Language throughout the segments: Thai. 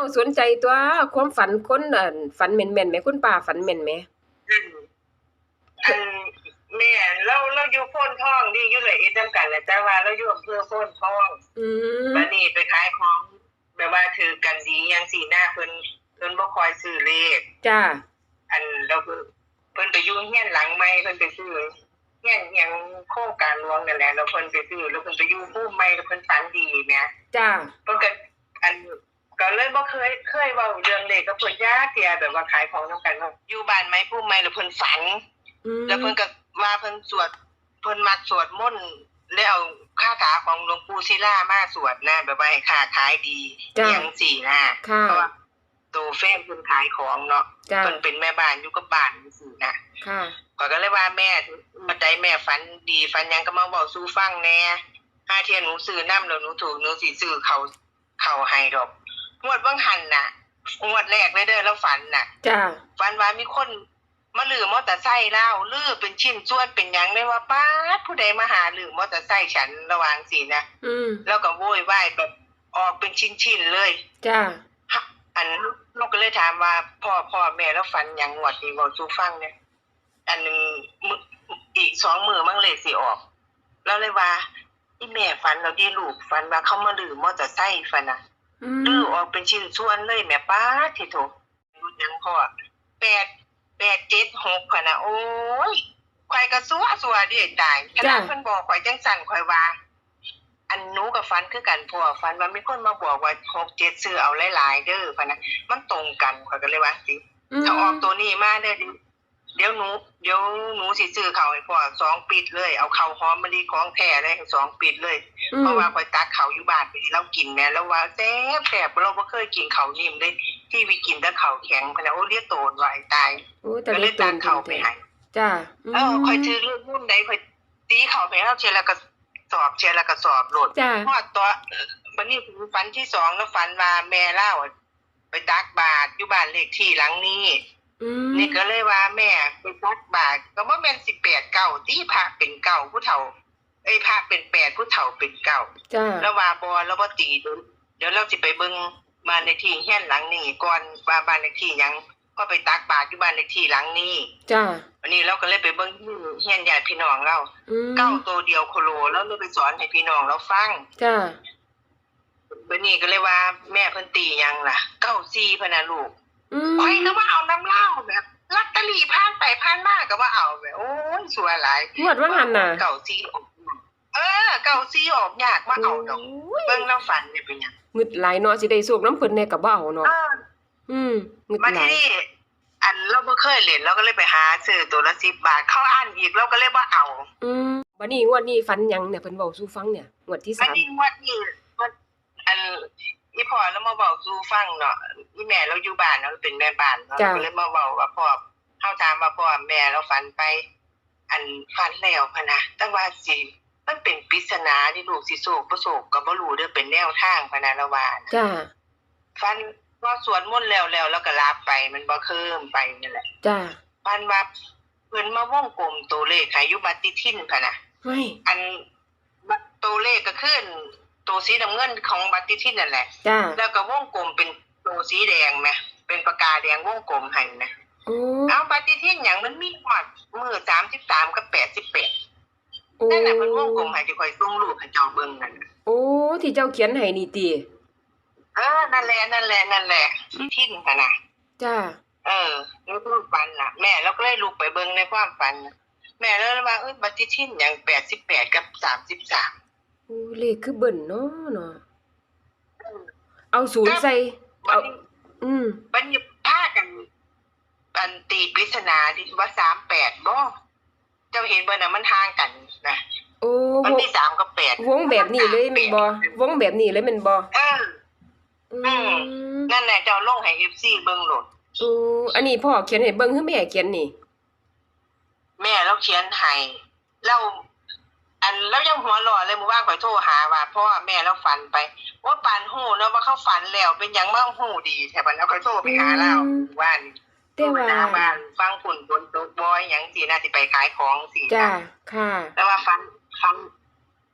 าสนใจตัวความฝันคนอั่นฝันแม่นๆแหมคุณป้าฝันแม่นแหมอืมอันแม่เราเราอยู่โพ้นท้องนี่อยู่เลยเอ็ดจำกันแหละแต่ว่าเราอยู่อำเภอโพ้นท้องอืมบัดนี้ไปขายของแบบว่าถือกันดีอยังสีหน้าเพิ่นเพิ่นบ่คอยซื้อเลขจ้าอันเราเพิ่นเพิ่นไปอยู่เฮียนหลังใหม่เพิ่นไปซื้อเฮียนหยังโครงการหลวงนั่นแหละแล้วเพิ่นไปซื้อแล้วเพิ่นไปอยู่ผู้ใหม่แล้วเพิ่นฝันดีแหมจ้า เพิ่นก็อัน ก็เลยบ่เคยเคยเว้าเรื่องเลขกับเพิ่นยากเที่ยแบบว่าขายของนำกันว่าอยู่บ้านไหมผู้ใหม่แล้วเพิ่นฝันอืมแล้วเพิ่นก็ว่าเพิ่นสวดเพิ่นมักสวดมนต์แล้วเอาคาถาของหลวงปู่ศิลามาสวดนะแบบว่าให้ค้าขายดีอหยังสี่นะค่ะเพราะว่าตัวแฟนเพิ่นขายของเนาะจ้าเพิ่นเป็นแม่บ้านอยู่กับบ้านจังซี่นะค่ะข้อยก็เลยว่าแม่บัดใดแม่ฝันดีฝันหยังก็มาบอกสู่ฟังแหน่ห้าเที่ยหนูซื้อน้ำแล้วหนูถูกหนูสิซื้อเขาเขาให้ดอก งวดเบิ่งหันน่ะงวดแรกเลยเด้อแล้วฝันน่ะจ้าฝันว่ามีคนมาลือมอเตอร์ไซค์เล่าลือเป็นชิ้นส่วนเป็นหยังเลยว่าป้าดผู้ใดมาหาลือมอเตอร์ไซค์ฉันระวังสินะอืมแล้วก็โวยวายแบบออกเป็นชิ้นๆเลยจ้าฮะอันลูกก็เลยถามว่าพ่อพ่อแม่แล้วฝันหยังงวดนี้บอกสู่ฟังเนี่ยอันหนึงมื้ออีกสองมือมั่งเลยสิออก แล้วเลยว่าอีแม่ฝันเราดีลูกฝันว่าเขามาลือมอเตอร์ไซค์ฝันนะ อืดื้อมออกเป็นชิ้นส่วนเลยแม่ป้าที่โถยังพ่อแปดแปดเจ็ดหกพะนะโอ้ยข่อยก็สัวสัวเดิตายขนาดเพิ่นบอกข่อยจังสั่นข่อยว่าอันหนูกับฟันคือกันพ่อฟันว่ามีคนมาบอกว่าหกเจ็ดซื้อเอาหลายๆเด้อพะนะมันตรงกันข่อยก็เลยว่าสิอืมถ้าออกตัวนี้มาเด้อ เดี๋ยวเดี๋ยวหนูเดี๋ยวหนูสิซื้อเขาให้พ่อสองปิดเลย เอาเขาหอมมะลิของแท้เลยสองปิดเลย อืเพมราะว่าคอยตักเขาอยู่บ้านไปเรากินแม่แล้วว่าแซ่บแซ่บเราบ่เคยกินเขาวนิ่มเลย ที่วิกินแต่เขาวแข็งพะนะโอ้เรียกโตนว่าไอ้ตายโอ้แต่ก็เลได้ยตตันกเขาไปให้จ้าเออคอยถือเรื่องรุ่นใดคอยตีเขาไปแล้วเชียร์แล้วก็สอบเชียร์แล้วก็สอบโหลด จ้าพอดตัววันนี้ฝันที่สองแล้วฝันว่าแม่เล่าไปตักบาตรอยู่บ้านเลขที่หลังนี้ อืมนี่ก็เลยว่าแม่ไปตักบาตรก็บ่แม่นสิแปดเก้าที่พระเป็นเก้าผู้เฒ่าเอ้ยพระเป็นแปดผู้เฒ่าเป็นเก้าจ้าแล้วว่าบอแล้วบ่ตีเดี๋ยวเดี๋ยวเราสิไปเบิ่งบ้านเลขที่เฮียนหลังนี้ก่อนว่าบ้านเลขที่หยังก็ไปตักบาตรอยู่บ้านเลขที่หลังนี้จ้าวันนี้เราก็เลยไปเบิ่งที่เฮียนญาติพี่น้องเราอืมเก้าตัวเดียวโคโลแล้วเลยไปสอนให้พี่น้องเราฟัง จ้าวันนี้ก็เลยว่าแม่เพิ่นตีหยังล่ะเก้าซี่พะนะลูก อืมข่อยก็มาเอาน้ำเหล้าแบบลอตเตอรี่ผ่านไปผ่านมาก็มาเอาแบบโอ้ยสวยหลายงวดว่าหันน่ะเก้าซี่ออกเออ เก้าซี่ออกยากมาเอาดอกโอ้ยเบิ่งแล้วฝันเนี่ยเป็นหยังงึดหลายเนาะสิได้สูบน้ำเพิ่นแน่ก็บ่เอาเนาะเอออืมงึดมาหลายที่อันเราบ่เคยเล่นเราก็เลยไปหาซื้อตัวละสิบบาท เขาอ่านอีกเราก็เลยบ่เอา อืมบัดนี้งวดนี้ฝันหยังเนี่ยเพิ่นเว้าสู่ฟังเนี่ยงวดที่อันสามนี้งวดนี้งวดอันอีพ่อเรามาบอกสู่ฟังเนาะ อีแม่เราอยู่บ้านเนาะเราเป็นแม่บ้านเนาะเราก็เลยมาเว้าว่าพ่อเฮาถามว่าพ่อแม่เราฝันไป อันฝันแล้วพะนะแต่ว่าสิมันเป็นปริศนาที่ลูกสิโศกบ่โศกก็บ่รู้เด้อเป็นแนวทางพะนะละว่านะจ้าฝันว่าสวดมนต์แล้วแล้วแล้วก็ลาไปมันบ่เคิมไปนั่นแหละจ้าพันว่าเพิ่นมาวงกลมตัวเลขให้อยู่บัตรติทินพะนะเฮ้ยอันบัตรตัวเลขก็คือตัวสีน้ำเงินของบัตรติทินนั่นแหละจ้าแล้วก็วงกลมเป็น ตัวสีแดงไหมเป็นปากกาแดงวงกลมให้นะโอ้เอาบัตรติทินอย่างมันมีหอดมือ33กับ88โอ้นั่นแหละเพิ่นวงกลมให้ที่ข่อยส่งรูปให้เจ้าเบิ่งนั่นน่ะโอ้ที่เจ้าเขียนให้นี่ติเออนั่นแหละนั่นแหละนั่นแหละทินค่ะนะจ้าเออแล้วก็ฝันน่ะ แม่เราก็เลยลุกไปเบิ่งในความฝันน่ะแม่เลยว่าเอ้ยบัตรติทินอย่าง88กับ33โอ้เลขคือเบิ่นเนาะเนาะเอาศูนย์ใส่ บัเอาดนี้อืมบัดนี้พากันอันตีปริศนาที่ว่า38บ่เจ้าเห็นบ่น่ะมันห่างกันนะโอ้มันวงมี3กับ8วงแบบนี้เลยแม่นบ่วงแบบนี้เลยแม่นบ่เอออืมนั่นแหละเจ้าลงให้ FC เบิ่งโหลดโอ้อันนี้พ่อเขียนให้เบิ่งคือแม่เขียนนี่ แม่เราเขียนให้เรา อันแล้วยังหัวหล่อเลยเมื่อวานข่อยโทรหาว่าพ่อแม่เราฝันไป ว่าปานหูเนาะว่าเขาฝันแล้วเป็นหยังมาหูดีแท้บัดแล้วข่อยโทรไปหาเราว่านี่แต่ว่าหน้าบ้านฟังฝุ่นฝนตกบอยหยังสิน่าสิไปขายของสิจ้าค่ะ แต่ว่าฝันฝัน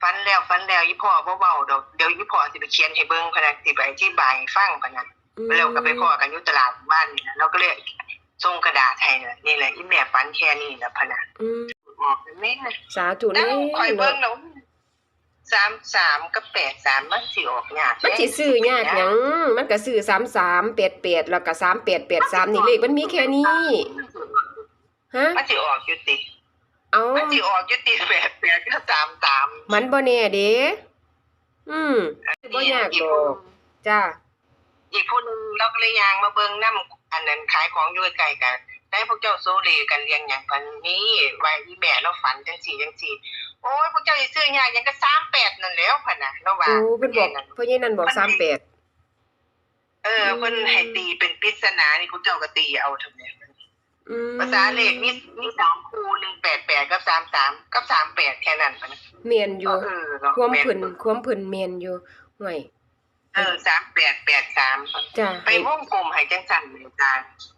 ฝันแล้วฝันแล้วอีพ่อบ่เว้าดอกเดี๋ยวอีพ่อสิไปเขียนให้เบิ่งพะนะสิไปอธิบายให้ฟังพะนะอืมแล้วก็ไปพ่อกันอยู่ตลาดบ้านนี่นะเราก็เลยส่งกระดาษให้น่ะนี่แหละอีแม่ฝันแค่นี้นะพะนะ อืมออกแม่สาธุแล้เด้วคอยเบิ่งเนาะแล้วสามสามกับแปดสามมันสิออกยากมันสิซื้อยากหยังมันก็ซื้อ33 88แล้วก็3883นี่เลขมันมีแค่นี้ฮะมันสิออกอยู่ติเอามันสิออกอยู่ติแปดแปดก็สามสามมันบ่แน่เด้อืมบ่ยากดอกจ้าอีกผู้หนึงเราก็เลยยางมาเบิ่งน้ำอันนั้นขายของอยู่ใกล้ๆกัน ได้พวกเจ้าโซเลกันเรียงอย่างกันนี้ไว้อีแม่เราฝันจังสี่จังสี่โอ้ยพวกเจ้าสิซื้อยากหยังก็สามแปดนั่นแหล้วพะนะเราว่าโอ้เพิ่นบอกพ่อใหญ่นั่นบอก38เออเพิ่นให้ตีเป็นปริศนานี่พวกเจ้าก็ตีเอาทำไมอืมภาษาเลขมีมีสามคูหนึ่งแปดแปดกับสามสามกับสามแปดแค่นั้นปะนะเมียนอยู่เออเนาะความเพิ่นความเพิ่นเมียนอยู่ห่วย เออสามแปดแปดสามจ้าไปวงกลมให้จังสันเลยจ้า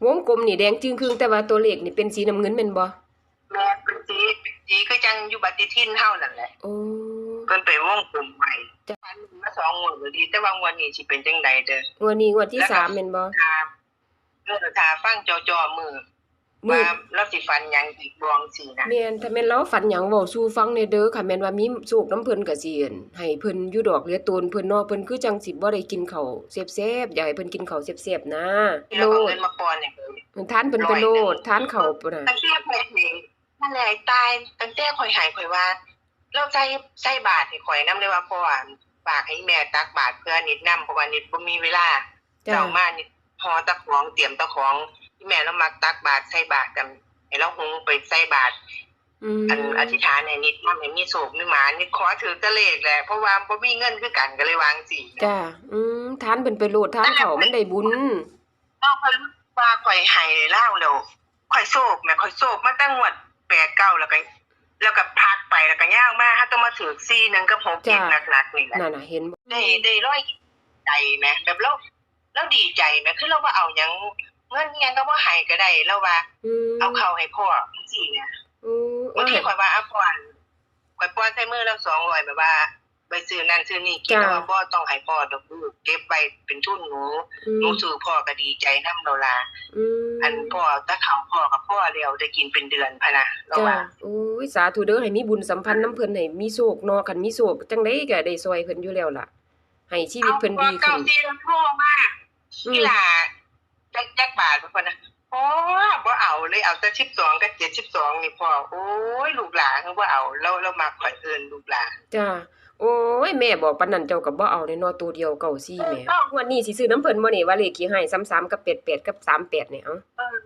วงกลมนี่แดงจึงครึ่งแต่ว่าตัวเลขนี่เป็นสีน้ำเงินแม่นบ่แม่เป็นจีจีก็จังอยู่บัติทินเท่านั่นแหละโอ้เพิ่นไปวงกลมไปจ้ะฟันมาสองงวดเลยดีแต่ว่างวดนี้สิเป็นจังใดเด้องวดนี้งวดที่สามแม่นบ่ทาเออทาฟังจอจอมือมือ ว่าเราสิฟันหยังอีกดวงสินะแม่นถ้าแม่นเราฝันหยังเว้าสู่ฟังแน่เด้อค่ะแม่นว่ามีโชคน้ำเพิ่นก็สิอั่นให้เพิ่นอยู่ดอกเหลือตนเพิ่นเนาะเพิ่นคือจังสิบ่ได้กินข้าวแซ่บๆอยากให้เพิ่นกินข้าวแซ่บๆนะโลเราเอาดเงินมาปอนเนี่ยทานเพิ่นไปโลดทานข้าวปุ่นน่ะตั้งแต่ข่อยเห็นนั่นแหละตายตั้งแต่ข่อยหายข่อยว่า เราใจใส่บาทให้ข่อยนํเลยว่าพ่ออะฝากให้แม่ตักบาทเพื่อนิดนํเพราะว่านิดบ่มีเวลาจ้าเจ้ามานิดพอตะของเตรียมตะของ ที่แม่เรามักตักบาทใส่บาทกันให้เราหุงไปใส่บาทอืมอันอธิษฐานให้นิดนำให้มีโศกมีหมานิดขอถือตะเลขแหละเพราะว่าบ่มีเงินคือกันก็เลยวางสิจ้าอืมทานเพิ่นไปโลดทานข้าวมันได้บุญเราข่อยรู้ว่าข่อยให้เล่าแล้วข่อยโศกแม่ข่อยโศกมาตั้งงวด8 9แล้วก็แล้วก็พักไปแล้วก็ย่างมาถ้าต้องมาถือซี่หนึงก็6กินหนักๆนี่แหละนั่นน่ะเห็นบ่ได้ได้ร้อยใจไหมแบบเราเราดีใจไหมคือเราว่าเอาหยัง เงินอิหยังก็ว่าให้ก็ได้เราว่าอืมเอาเข้าให้พ่อจังซี่เนี่ยอืมบางทีข่อยว่าเอาก่อนข่อยป้อนใส่มือแล้ว200แบบว่าไปซื้อนั่นซื้อนี่กินแล้วว่าบ่ต้องให้พ่อดอกลูกเก็บไว้เป็นทุนหนูอืหนูมซื้อพ่อก็ดีใจนำเราล่ะอืมอันพ่อตะเขาพ่อกับพ่อเดียวได้กินเป็นเดือนพะนะเราจ้าว่าโอ้ยสาธุเด้อให้มีบุญสัมพันธ์น้ำเพิ่นให้มีโชคเนาะคันมีโชคจังได๋ก็ได้ซอยเพิ่นอยู่แล้วล่ะให้ชีวิตเพิ่นดีเก้าขึ้นซีแล้วพ่อมากอืกีมฬา จักจักบาทเพิ่นนะโอ้บ่เอาเลยเอาแต่12กับ72นี่พ่อโอ้ยลูกหลานคือบ่เอาเราเรามักข่อยเอิ้นลูกหลานจ้าโอ้ยแม่บอกปานนั้นเจ้าก็บ่เอาแน่เนาะตัวเดียวเก้าซี่แหม่วันนี้สิซื้อน้ำเพิ่นบ่นี่ว่าเลขขี้ให้33กับ88กับ38เนี่ยเอ้าเออ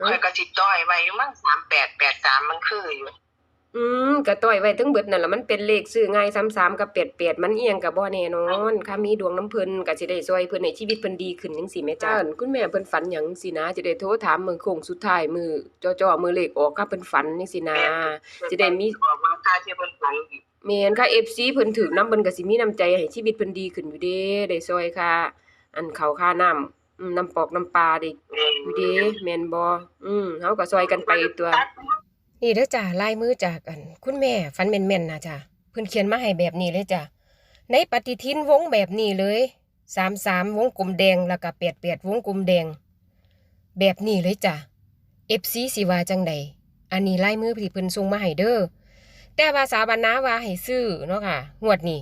ข่อยก็สิจ้อยไว้อยู่มั้ง3883มันคืออยู่ อืมก็ต้อยไว้ทั้งเบิดนั่นล่ะมันเป็นเลขซื้อง่าย33กับ88มันเอียงก็บ่แน่นอนค่ะมีดวงน้ำเพิ่นก็สิได้ซอยเพิ่นให้ชีวิตเพิ่นดีขึ้นจังซี่แม่จ้าคุณแม่เพิ่นฝันหยังสินะจะได้โทรถามมื้อโค้งสุดท้ายมื้อจ่อๆมื้อเลขออกค่ะเพิ่นฝันจังซี่นะจะได้มีบอกว่าค่าที่เพิ่นฝันอีกแม่นค่ะ FC เพิ่นถึกนำเพิ่นก็สิมีน้ำใจให้ชีวิตเพิ่นดีขึ้นอยู่เด้ได้ซอยค่ะ อันข้าวค่าน้ำอืมน้ำปอกน้ำปลาได้อยู่เด้แม่นบ่อืมเฮาก็ซอยกันไปตัว นี่เด้อจ้าลายมือจากอัน คุณแม่ฟันแม่นๆนะจ้ะเพิ่นเขียนมาให้แบบนี้เลยจ้ะในปฏิทินวงแบบนี้เลย33วงกลมแดงแล้วก็88วงกลมแดง แบบนี้เลยจ้ะ FC สิวาจังใดอันนี้ลายมือที่เพิ่นส่งมาให้เด้อแต่ว่าสาบานาว่าให้ซื้อเนาะค่ะงวดนี้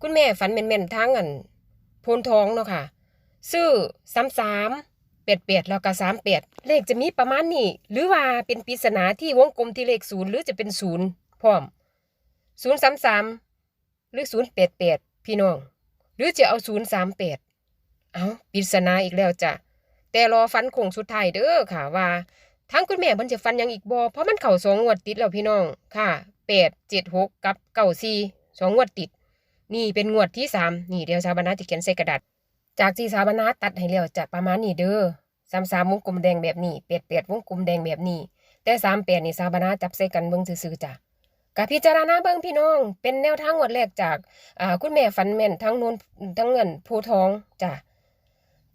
คุณแม่ฝันแม่นๆทั้งอันโพนทองเนาะค่ะ ซื้อ33 88 แปดแล้วก็38เลขจะมีประมาณนี้ หรือว่าเป็นปริศนาที่วงกลมที่เลขศูนย์หรือจะเป็นศูนย์พร้อม033หรือ088พี่น้อง หรือจะเอา038เอาปริศนาอีกแล้วจ้ะแต่รอฟันคงสุดท้ายเด้อค่ะว่าทางคุณแม่เพิ่นจะฟันยังอีกบ่เพราะมันเข้าสองงวดติดแล้วพี่น้องค่ะ8 7 6กับ94สองงวดติด นี่เป็นงวดที่สามนี่เดี๋ยวชาวบรรณาจะเขียนใส่กระดาษ จากที่สาบนาตัดให้แล้วจะประมาณนี้เด้อสามสามวงกลมแดงแบบนี้เปียดเปียดวงกลมแดงแบบนี้ แต่สามแปดนี่สาบนาจับใส่กันเบิ่งซื่อๆจ้ะกะพิจารณาเบิ่งพี่น้อง เป็นแนวทางงวดแรกจากอ่าคุณแม่ฝันแม่นทั้งนนทั้งเงินภูท้องจ้ะ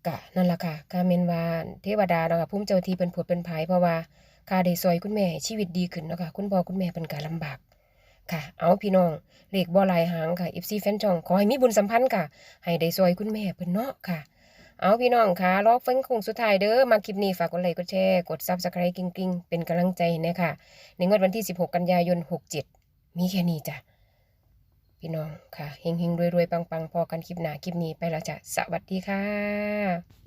กะนั่นล่ะค่ะกาเมนวาเทวดาเนาะค่ะภูมิเจ้าที่เป็นผุดเป็นภายเพราะว่าคาได้ซอยคุณแม่ชีวิตดีขึ้นเนาะค่ะคุณพ่อคุณแม่เป็นการลำบาก ค่ะ เอาพี่น้องเลขบ่ลายหางค่ะ FC แฟนชองขอให้มีบุญสัมพันธ์ค่ะ ให้ได้ซอยคุณแม่เพิ่นเนาะค่ะ เอาพี่น้องค่ะรอฟังคงสุดท้ายเด้อมาคลิปนี้ฝากกดไลค์กดแชร์กด Subscribe กิ้งกิ้งๆ เป็นกำลังใจนะคะในงวดวันที่ 16 กันยายน 67 มีแค่นี้จ้ะพี่น้องค่ะเฮงๆรวยๆปังๆพอกันคลิปหน้าคลิปนี้ไปแล้วจ้ะสวัสดีค่ะ